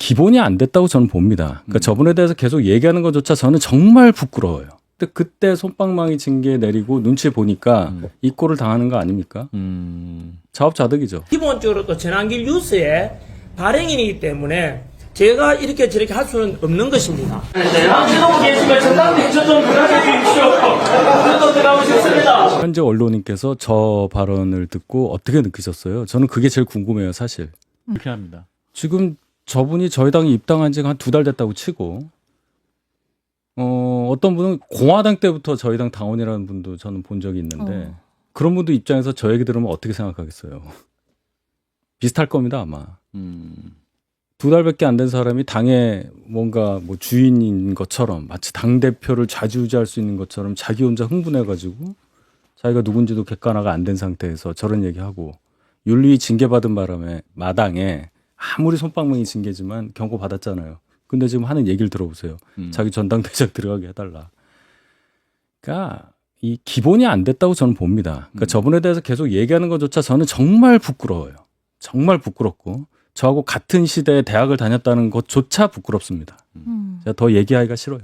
기본이 안 됐다고 저는 봅니다. 그러니까 음. 저분에 대해서 계속 얘기하는 것조차 저는 정말 부끄러워요. 근데 그때 손방망이 징계 내리고 눈치 보니까 음. 이 꼴을 당하는 거 아닙니까? 음. 자업자득이죠. 기본적으로 또 전환길 뉴스의 발행인이기 때문에 제가 이렇게 저렇게 할 수는 없는 것입니다. 안지동 계시면 전당대 저좀 들어가게 주십시오. 저도 들어가고 싶습니다. 현재 언론인께서 저 발언을 듣고 어떻게 느끼셨어요? 저는 그게 제일 궁금해요, 사실. 그렇게 합니다. 지금 저분이 저희 당에 입당한 지가 한 두 달 됐다고 치고, 어, 어떤 분은 공화당 때부터 저희 당 당원이라는 분도 저는 본 적이 있는데, 그런 분도 입장에서 저 얘기 들으면 어떻게 생각하겠어요? 비슷할 겁니다, 아마. 음. 두 달밖에 안 된 사람이 당의 뭔가 뭐 주인인 것처럼 마치 당 대표를 좌지우지할 수 있는 것처럼 자기 혼자 흥분해가지고 자기가 누군지도 객관화가 안 된 상태에서 저런 얘기하고 윤리 징계받은 바람에 마당에 아무리 손방망이 징계지만 경고 받았잖아요. 근데 지금 하는 얘기를 들어보세요. 음. 자기 전당대장 들어가게 해달라. 그러니까 이 기본이 안 됐다고 저는 봅니다. 그러니까 음. 저분에 대해서 계속 얘기하는 것조차 저는 정말 부끄러워요. 정말 부끄럽고 저하고 같은 시대에 대학을 다녔다는 것조차 부끄럽습니다. 음. 제가 더 얘기하기가 싫어요.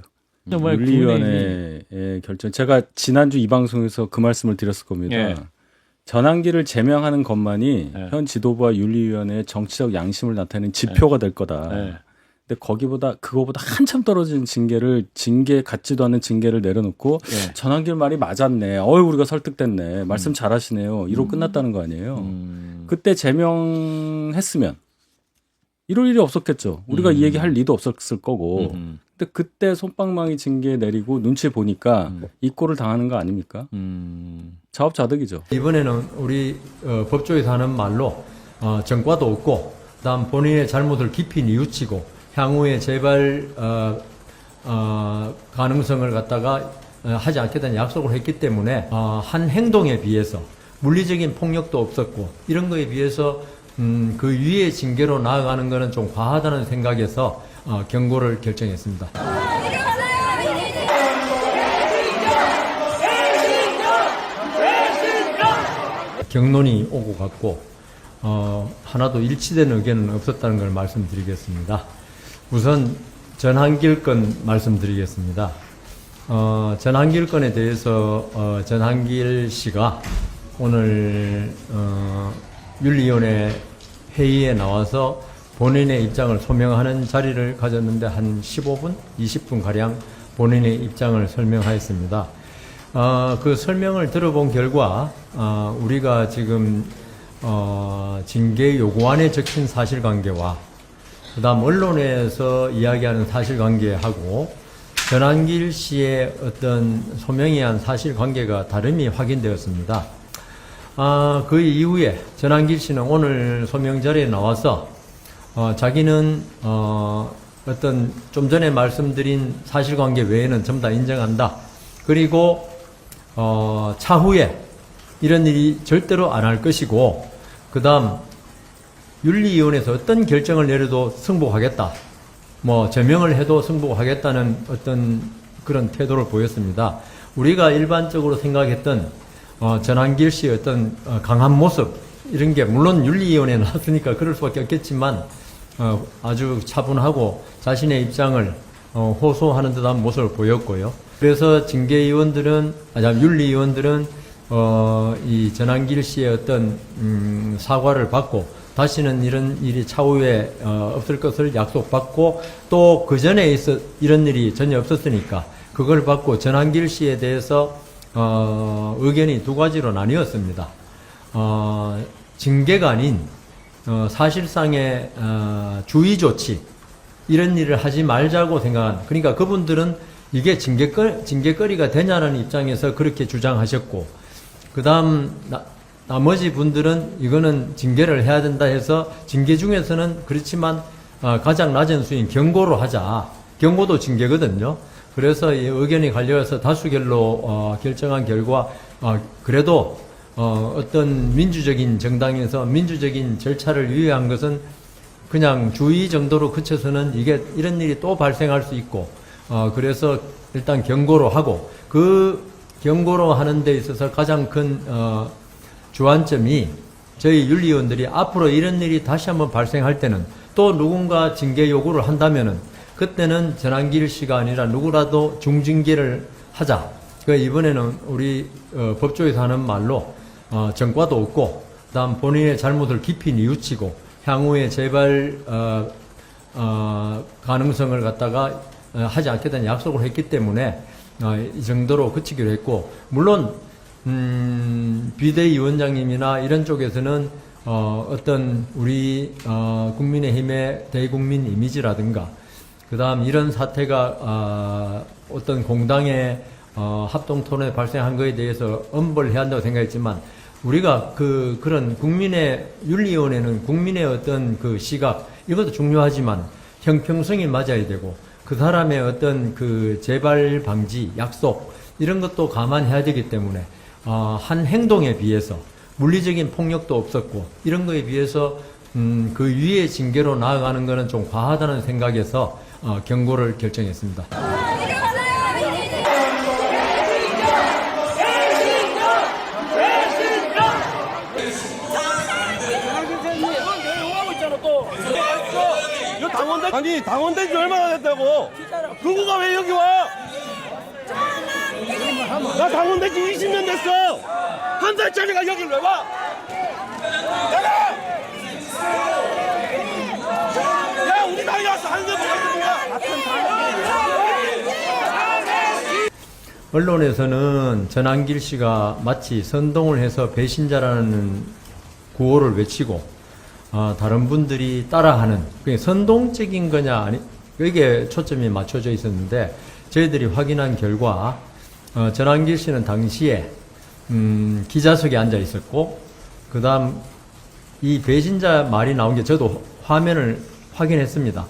정말 윤리위원회의 결정. 제가 지난주 이 방송에서 그 말씀을 드렸을 겁니다. 예. 전환기를 제명하는 것만이 예. 현 지도부와 윤리위원회의 정치적 양심을 나타내는 지표가 될 거다. 네. 근데 거기보다 그거보다 한참 떨어진 징계를 징계 같지도 않은 징계를 내려놓고 예. 전환길 말이 맞았네. 어이 우리가 설득됐네. 말씀 잘하시네요. 이로 끝났다는 거 아니에요. 음. 그때 제명했으면 이럴 일이 없었겠죠. 우리가 이 음. 얘기 할 리도 없었을 거고. 음. 근데 그때 손방망이 징계 내리고 눈치 보니까 음. 이 꼴을 당하는 거 아닙니까? 음. 자업자득이죠. 이번에는 우리 어, 법조에서 하는 말로 어, 전과도 없고 그다음 본인의 잘못을 깊이 뉘우치고 향후에 재발 어, 어, 가능성을 갖다가 어, 하지 않겠다는 약속을 했기 때문에 어, 한 행동에 비해서 물리적인 폭력도 없었고 이런 거에 비해서 음, 그 위의 징계로 나아가는 것은 좀 과하다는 생각에서 어, 경고를 결정했습니다. 경론이 오고 갔고 어, 하나도 일치된 의견은 없었다는 걸 말씀드리겠습니다. 우선 전한길 건 말씀드리겠습니다. 어, 전한길 건에 대해서 어, 전한길 씨가 오늘 어, 윤리위원회 회의에 나와서 본인의 입장을 소명하는 자리를 가졌는데 한 15분, 20분 가량 본인의 입장을 설명하였습니다. 어, 그 설명을 들어본 결과 어, 우리가 지금 어, 징계 요구안에 적힌 사실관계와 그다음 언론에서 이야기하는 사실관계하고 전한길 씨의 어떤 소명이 한 사실관계가 다름이 확인되었습니다. 아, 그 이후에 전한길 씨는 오늘 소명 자리에 나와서 어, 자기는 어, 어떤 좀 전에 말씀드린 사실관계 외에는 전부 다 인정한다. 그리고 어, 차후에 이런 일이 절대로 안 할 것이고 그 다음 윤리위원회에서 어떤 결정을 내려도 승복하겠다. 뭐 제명을 해도 승복하겠다는 어떤 그런 태도를 보였습니다. 우리가 일반적으로 생각했던 어, 전한길 씨의 어떤 어, 강한 모습 이런 게 물론 윤리위원회에 나왔으니까 그럴 수밖에 없겠지만 어, 아주 차분하고 자신의 입장을 어, 호소하는 듯한 모습을 보였고요. 그래서 징계위원들은 아니 윤리위원들은 어, 이 전한길 씨의 어떤 음, 사과를 받고 다시는 이런 일이 차후에 어, 없을 것을 약속받고 또 그 전에 있어 이런 일이 전혀 없었으니까 그걸 받고 전한길 씨에 대해서 어, 의견이 두 가지로 나뉘었습니다. 어, 징계가 아닌 어, 사실상의 어, 주의 조치 이런 일을 하지 말자고 생각한 그러니까 그분들은 이게 징계거, 징계거리가 되냐는 입장에서 그렇게 주장하셨고 그 다음 나머지 분들은 이거는 징계를 해야 된다 해서 징계 중에서는 그렇지만 어, 가장 낮은 수인 경고로 하자 경고도 징계거든요 그래서 이 의견이 갈려서 다수결로 어, 결정한 결과 어, 그래도 어, 어떤 민주적인 정당에서 민주적인 절차를 위한 것은 그냥 주의 정도로 그쳐서는 이게 이런 일이 또 발생할 수 있고 어 그래서 일단 경고로 하고 그 경고로 하는 데 있어서 가장 큰 어 주안점이 저희 윤리위원들이 앞으로 이런 일이 다시 한번 발생할 때는 또 누군가 징계 요구를 한다면은 그때는 전환길 씨가 아니라 누구라도 중징계를 하자. 그 이번에는 우리 어, 법조에서 하는 말로 어, 전과도 없고 그다음 본인의 잘못을 깊이 뉘우치고 향후에 재발 어, 어, 가능성을 갖다가 어, 하지 않겠다는 약속을 했기 때문에 어, 이 정도로 그치기로 했고 물론 음, 비대위원장님이나 이런 쪽에서는 어, 어떤 우리 어, 국민의힘의 대국민 이미지라든가 그 다음 이런 사태가 아, 어떤 공당의 어, 합동 토론에 발생한 것에 대해서 엄벌을 해야 한다고 생각했지만 우리가 그 그런 국민의 윤리위원회는 국민의 어떤 그 시각 이것도 중요하지만 형평성이 맞아야 되고 그 사람의 어떤 그 재발 방지 약속 이런 것도 감안해야 되기 때문에 어, 한 행동에 비해서 물리적인 폭력도 없었고 이런 거에 비해서 음, 그 위의 징계로 나아가는 것은 좀 과하다는 생각에서 어, 경고를 결정했습니다. 아니 당원된 지 얼마나 됐다고? 그거가 왜 여기 와? 나 당원된 지 20년 됐어. 한 살짜리가 여기 왜 와? 나가! 야 우리 당이 와서 하는 게 뭐야? 같은 언론에서는 전한길 씨가 마치 선동을 해서 배신자라는 구호를 외치고 어, 다른 분들이 따라하는 그게 선동적인 거냐 아니 여기에 초점이 맞춰져 있었는데 저희들이 확인한 결과 어, 전한길 씨는 당시에 음, 기자석에 앉아 있었고 그다음 이 배신자 말이 나온 게 저도 화면을 확인했습니다.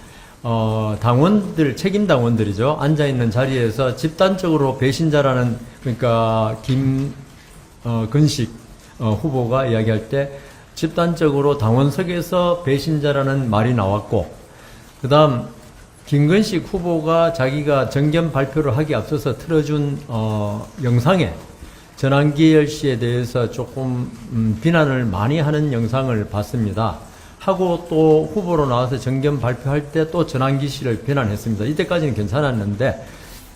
어, 당원들, 책임 당원들이죠. 앉아 있는 자리에서 집단적으로 배신자라는, 그러니까, 김, 어, 근식, 어, 후보가 이야기할 때 집단적으로 당원석에서 배신자라는 말이 나왔고, 그 다음, 김근식 후보가 자기가 정견 발표를 하기 앞서서 틀어준, 어, 영상에 전한기열 씨에 대해서 조금 음, 비난을 많이 하는 영상을 봤습니다. 하고 또 후보로 나와서 정견 발표할 때 또 전한기 씨를 비난했습니다. 이때까지는 괜찮았는데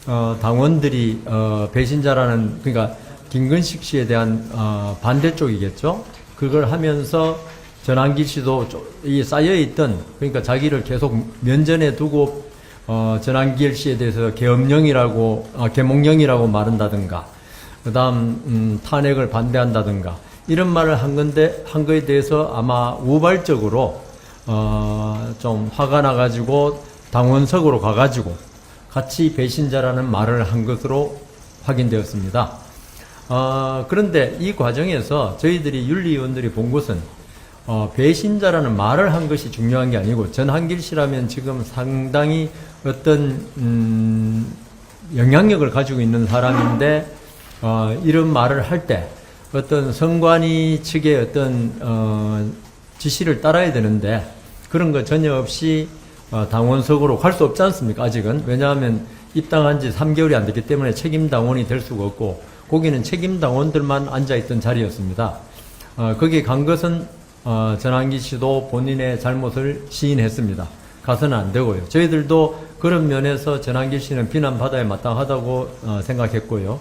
어, 당원들이 어, 배신자라는 그러니까 김근식 씨에 대한 어, 반대쪽이겠죠. 그걸 하면서 전한기 씨도 좀- 이 쌓여 있던 그러니까 자기를 계속 면전에 두고 어, 전한길 씨에 대해서 계엄령이라고 어, 계몽령이라고 말한다든가 그다음 음, 탄핵을 반대한다든가 이런 말을 한 건데 한 거에 대해서 아마 우발적으로 어, 좀 화가 나가지고 당원석으로 가가지고 같이 배신자라는 말을 한 것으로 확인되었습니다. 어, 그런데 이 과정에서 저희들이 윤리위원들이 본 것은 어, 배신자라는 말을 한 것이 중요한 게 아니고 전한길 씨라면 지금 상당히 어떤 음, 영향력을 가지고 있는 사람인데 어, 이런 말을 할때 어떤 선관위 측의 어떤 어, 지시를 따라야 되는데 그런 거 전혀 없이 어, 당원석으로 갈 수 없지 않습니까? 아직은 왜냐하면 입당한 지 3개월이 안 됐기 때문에 책임 당원이 될 수가 없고 거기는 책임 당원들만 앉아 있던 자리였습니다. 어, 거기 간 것은 어, 전환기 씨도 본인의 잘못을 시인했습니다. 가서는 안 되고요. 저희들도 그런 면에서 전환기 씨는 비난받아야 마땅하다고 어, 생각했고요.